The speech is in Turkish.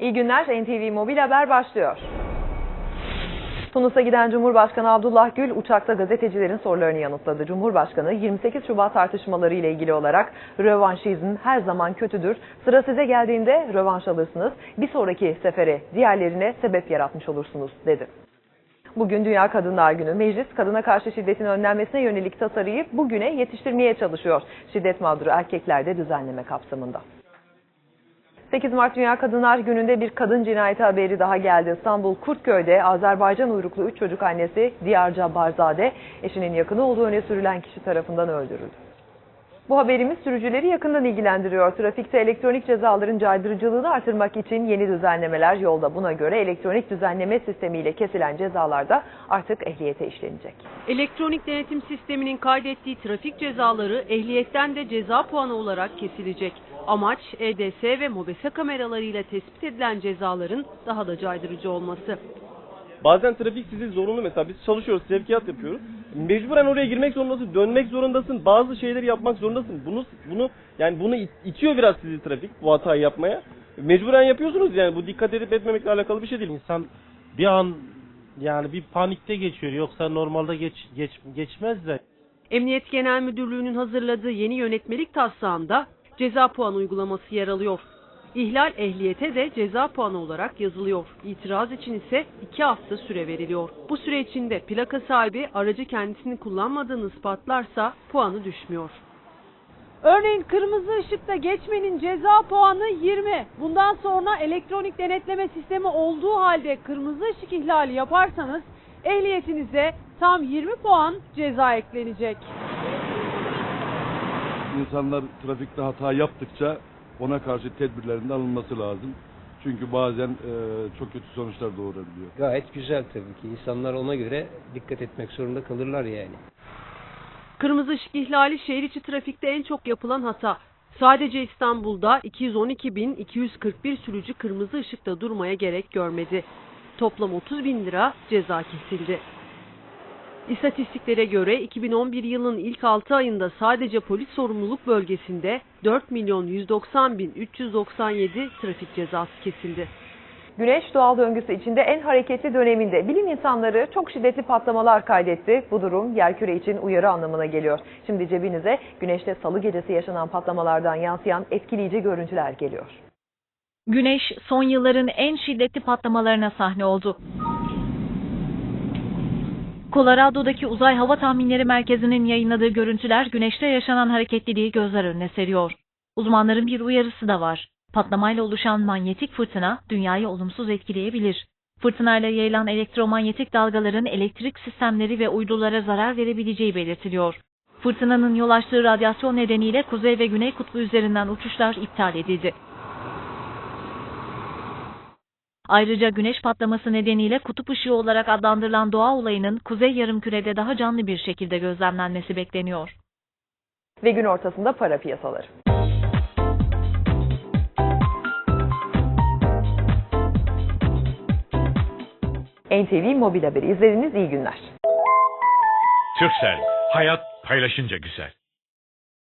İyi günler. NTV Mobil Haber başlıyor. Tunus'a giden Cumhurbaşkanı Abdullah Gül uçakta gazetecilerin sorularını yanıtladı. Cumhurbaşkanı 28 Şubat tartışmaları ile ilgili olarak rövanşizm her zaman kötüdür. Sıra size geldiğinde rövanş alırsınız. Bir sonraki sefere diğerlerine sebep yaratmış olursunuz dedi. Bugün Dünya Kadınlar Günü. Meclis kadına karşı şiddetin önlenmesine yönelik tasarıyı bugüne yetiştirmeye çalışıyor. Şiddet mağduru erkeklerde düzenleme kapsamında. 8 Mart Dünya Kadınlar Günü'nde bir kadın cinayeti haberi daha geldi. İstanbul Kurtköy'de Azerbaycan uyruklu 3 çocuk annesi Diyarca Barzade eşinin yakını olduğu öne sürülen kişi tarafından öldürüldü. Bu haberimiz sürücüleri yakından ilgilendiriyor. Trafikte elektronik cezaların caydırıcılığını artırmak için yeni düzenlemeler yolda. Buna göre elektronik düzenleme sistemiyle kesilen cezalarda artık ehliyete işlenecek. Elektronik denetim sisteminin kaydettiği trafik cezaları ehliyetten de ceza puanı olarak kesilecek. Amaç EDS ve MOBESE kameralarıyla tespit edilen cezaların daha da caydırıcı olması. Bazen trafik sizi zorunlu mesela biz çalışıyoruz, sevkiyat yapıyoruz. Mecburen oraya girmek zorundasın, dönmek zorundasın, bazı şeyleri yapmak zorundasın. Bunu bunu yani bunu it- itiyor biraz sizi trafik bu hatayı yapmaya. Mecburen yapıyorsunuz yani bu dikkat edip etmemekle alakalı bir şey değil. İnsan bir an yani bir panikte geçiyor. Yoksa normalde geç, geç geçmez de. Emniyet Genel Müdürlüğü'nün hazırladığı yeni yönetmelik taslağında ceza puanı uygulaması yer alıyor. İhlal ehliyete de ceza puanı olarak yazılıyor. İtiraz için ise 2 hafta süre veriliyor. Bu süre içinde plaka sahibi aracı kendisini kullanmadığını ispatlarsa puanı düşmüyor. Örneğin kırmızı ışıkta geçmenin ceza puanı 20. Bundan sonra elektronik denetleme sistemi olduğu halde kırmızı ışık ihlali yaparsanız ehliyetinize tam 20 puan ceza eklenecek. İnsanlar trafikte hata yaptıkça ona karşı tedbirlerinde alınması lazım. Çünkü bazen e, çok kötü sonuçlar doğurabiliyor. Gayet güzel tabii ki. İnsanlar ona göre dikkat etmek zorunda kalırlar yani. Kırmızı ışık ihlali şehir içi trafikte en çok yapılan hata. Sadece İstanbul'da 212.241 sürücü kırmızı ışıkta durmaya gerek görmedi. Toplam 30 bin lira ceza kesildi. İstatistiklere göre 2011 yılının ilk 6 ayında sadece polis sorumluluk bölgesinde 4 milyon 190 bin 397 trafik cezası kesildi. Güneş doğal döngüsü içinde en hareketli döneminde bilim insanları çok şiddetli patlamalar kaydetti. Bu durum yerküre için uyarı anlamına geliyor. Şimdi cebinize güneşte salı gecesi yaşanan patlamalardan yansıyan etkileyici görüntüler geliyor. Güneş son yılların en şiddetli patlamalarına sahne oldu. Colorado'daki Uzay Hava Tahminleri Merkezi'nin yayınladığı görüntüler güneşte yaşanan hareketliliği gözler önüne seriyor. Uzmanların bir uyarısı da var. Patlamayla oluşan manyetik fırtına dünyayı olumsuz etkileyebilir. Fırtınayla yayılan elektromanyetik dalgaların elektrik sistemleri ve uydulara zarar verebileceği belirtiliyor. Fırtınanın yol açtığı radyasyon nedeniyle kuzey ve güney kutbu üzerinden uçuşlar iptal edildi. Ayrıca güneş patlaması nedeniyle kutup ışığı olarak adlandırılan doğa olayının kuzey yarımkürede daha canlı bir şekilde gözlemlenmesi bekleniyor. Ve gün ortasında para piyasaları. NTV Mobil Haberi izlediniz iyi günler. Türksel, hayat paylaşınca güzel.